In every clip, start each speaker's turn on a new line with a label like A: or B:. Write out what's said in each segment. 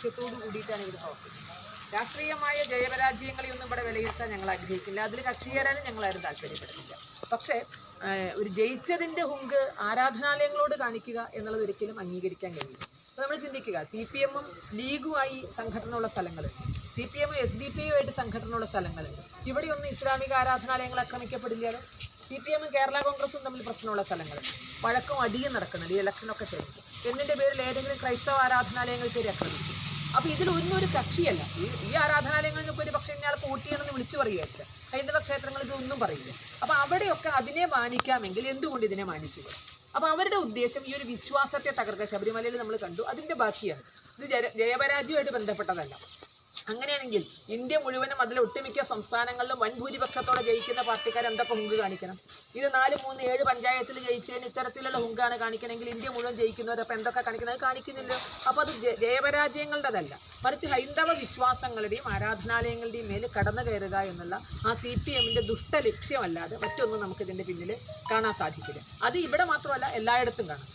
A: ലക്ഷ്യത്തോടു കൂടിയിട്ടാണ് ഇവിടെ പ്രവർത്തിക്കുന്നത്. രാഷ്ട്രീയമായ ജയപരാജയങ്ങളെയൊന്നും ഇവിടെ വിലയിരുത്താൻ ഞങ്ങൾ ആഗ്രഹിക്കില്ല. അതിൽ കക്ഷി ചേരാനും ഞങ്ങൾ ആരും താല്പര്യപ്പെടുന്നില്ല. പക്ഷേ ഒരു ജയിച്ചതിന്റെ ഹുങ്ക് ആരാധനാലയങ്ങളോട് കാണിക്കുക എന്നുള്ളത് ഒരിക്കലും അംഗീകരിക്കാൻ കഴിയില്ല. അപ്പോൾ നമ്മൾ ചിന്തിക്കുക സി പി എമ്മും ലീഗുമായി സംഘടനയുള്ള സ്ഥലങ്ങളുണ്ട്. സി പി എമ്മും എസ് ഡി പി യുമായിട്ട് സംഘടനയുള്ള സ്ഥലങ്ങളുണ്ട്. ഇവിടെയൊന്നും ഇസ്ലാമിക ആരാധനാലയങ്ങൾ ആക്രമിക്കപ്പെടില്ലല്ലോ സി പി എമ്മും കേരള കോൺഗ്രസും തമ്മിൽ പ്രശ്നമുള്ള സ്ഥലങ്ങളുണ്ട്. വഴക്കും അടിയും നടക്കുന്നുണ്ട്. ഈ ഇലക്ഷനൊക്കെ കഴിഞ്ഞിട്ട്. എന്നിന്റെ പേരിൽ ഏതെങ്കിലും ക്രൈസ്തവ ആരാധനാലയങ്ങൾ കയറി ആക്രമിക്കും അപ്പൊ ഇതിലൊന്നും ഒരു കക്ഷിയല്ല. ഈ ആരാധനാലയങ്ങളിൽ നിന്നൊക്കെ ഒരു പക്ഷേ ഇയാൾ കൂട്ടിയാണെന്ന് വിളിച്ചു പറയുമായിരിക്കും ഹൈന്ദവ ക്ഷേത്രങ്ങൾ ഇതൊന്നും പറയില്ല. അപ്പൊ അവിടെയൊക്കെ അതിനെ മാനിക്കാമെങ്കിൽ എന്തുകൊണ്ട് ഇതിനെ മാനിക്കുക? അപ്പൊ അവരുടെ ഉദ്ദേശം ഈ ഒരു വിശ്വാസത്തെ തകർക്കാൻ ശബരിമലയിൽ നമ്മൾ കണ്ടു. അതിന്റെ ബാക്കിയാണ്. ഇത് ജയ- ജയപരാജയമായിട്ട് ബന്ധപ്പെട്ടതല്ല. അങ്ങനെയാണെങ്കിൽ ഇന്ത്യ മുഴുവനും അതിലെ ഒട്ടുമിക്ക സംസ്ഥാനങ്ങളിലും വൻ ഭൂരിപക്ഷത്തോടെ ജയിക്കുന്ന പാർട്ടിക്കാർ എന്തൊക്കെ ഹുങ്ക് കാണിക്കണം? ഇത് നാല് മൂന്ന് ഏഴ് പഞ്ചായത്തിൽ ജയിച്ചതിന് ഇത്തരത്തിലുള്ള ഹുങ്കാണ് കാണിക്കണമെങ്കിൽ ഇന്ത്യ മുഴുവൻ ജയിക്കുന്നവർ അപ്പം എന്തൊക്കെ കാണിക്കുന്നത് കാണിക്കുന്നില്ല. അപ്പോൾ അത് ദേവരാജ്യങ്ങളുടേതല്ല മറിച്ച് ഹൈന്ദവ വിശ്വാസങ്ങളുടെയും ആരാധനാലയങ്ങളുടെയും മേൽ കടന്നു കയറുക എന്നുള്ള ആ സി പി എമ്മിന്റെ ദുഷ്ടലക്ഷ്യമല്ലാതെ മറ്റൊന്നും നമുക്കിതിന്റെ പിന്നിൽ കാണാൻ സാധിക്കില്ല. അത് ഇവിടെ മാത്രമല്ല എല്ലായിടത്തും കാണാം.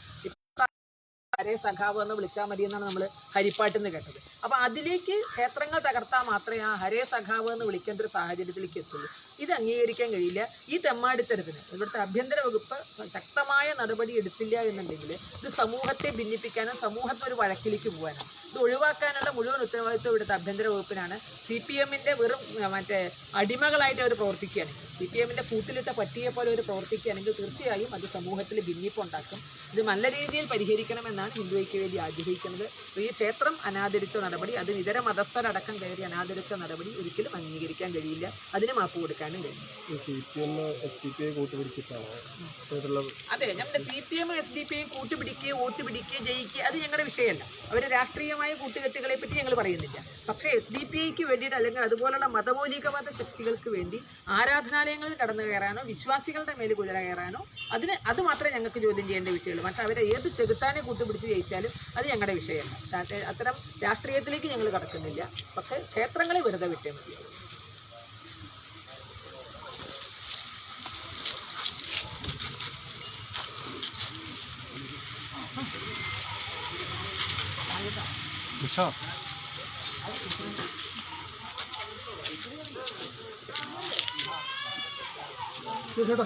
A: ഹരേ സഖാവ് എന്ന് വിളിച്ചാൽ മതി എന്നാണ് നമ്മൾ ഹരിപ്പാട്ടിൽ നിന്ന് കേട്ടത്. അപ്പോൾ അതിലേക്ക് ക്ഷേത്രങ്ങൾ തകർത്താൽ മാത്രമേ ആ ഹരേ സഖാവ് എന്ന് വിളിക്കേണ്ട ഒരു സാഹചര്യത്തിലേക്ക് എത്തുള്ളൂ. ഇത് അംഗീകരിക്കാൻ കഴിയില്ല. ഈ തെമ്മാടിത്തരത്തിന് ഇവിടുത്തെ ആഭ്യന്തര വകുപ്പ് ശക്തമായ നടപടി എടുത്തില്ല എന്നുണ്ടെങ്കിൽ ഇത് സമൂഹത്തെ ഭിന്നിപ്പിക്കാനും സമൂഹത്തിന് ഒരു വഴക്കിലേക്ക് പോകാനും ഇത് ഒഴിവാക്കാനുള്ള മുഴുവൻ ഉത്തരവാദിത്വം ഇവിടുത്തെ ആഭ്യന്തര വകുപ്പിനാണ്. സി പി എമ്മിന്റെ വെറും മറ്റേ അടിമകളായിട്ട് അവർ പ്രവർത്തിക്കുകയാണെങ്കിൽ സി പി എമ്മിന്റെ കൂട്ടിലിട്ട പട്ടിയെ പോലെ അവർ പ്രവർത്തിക്കുകയാണെങ്കിൽ തീർച്ചയായും അത് സമൂഹത്തിൽ ഭിന്നിപ്പുണ്ടാക്കും. ഇത് നല്ല രീതിയിൽ പരിഹരിക്കണമെന്നാണ് ഹിന്ദു വേണ്ടി ആഗ്രഹിക്കുന്നത്. ഈ ക്ഷേത്രം അനാദരിച്ച നടപടി അത് ഇതര മതസ്ഥരടക്കം കയറി അനാദരിച്ച നടപടി ഒരിക്കലും അംഗീകരിക്കാൻ കഴിയില്ല. അതിന് മാപ്പ് കൊടുക്കാനും കഴിയും അതെ നമ്മുടെ C P M S D P യും കൂട്ടുപിടിക്കുക വോട്ട് ജയിക്കുക അത് ഞങ്ങളുടെ വിഷയമല്ല. അവർ രാഷ്ട്രീയമായ കൂട്ടുകെട്ടുകളെ പറ്റി ഞങ്ങൾ പറയുന്നില്ല. പക്ഷേ എസ് ഡി പി ഐക്ക് വേണ്ടിയിട്ട് അല്ലെങ്കിൽ അതുപോലുള്ള മതമൗലികവാദ ശക്തികൾക്ക് വേണ്ടി ആരാധനാലയങ്ങളിൽ കടന്നു കയറാനോ വിശ്വാസികളുടെ മേൽ കുതിര കയറാനോ അതിന് അത് മാത്രമേ ഞങ്ങൾക്ക് ചോദ്യം ചെയ്യേണ്ട വിഷയമുള്ളൂ. മറ്റേ അവരെ ഏത് ചെകുത്താനെ കൂട്ടുപിടിച്ച് ജയിച്ചാലും അത് ഞങ്ങളുടെ വിഷയമല്ല അത്തരം രാഷ്ട്രീയത്തിലേക്ക് ഞങ്ങൾ കടക്കുന്നില്ല. പക്ഷേ ക്ഷേത്രങ്ങളെ വെറുതെ വിട്ടേ മതി.
B: ചേട്ടാ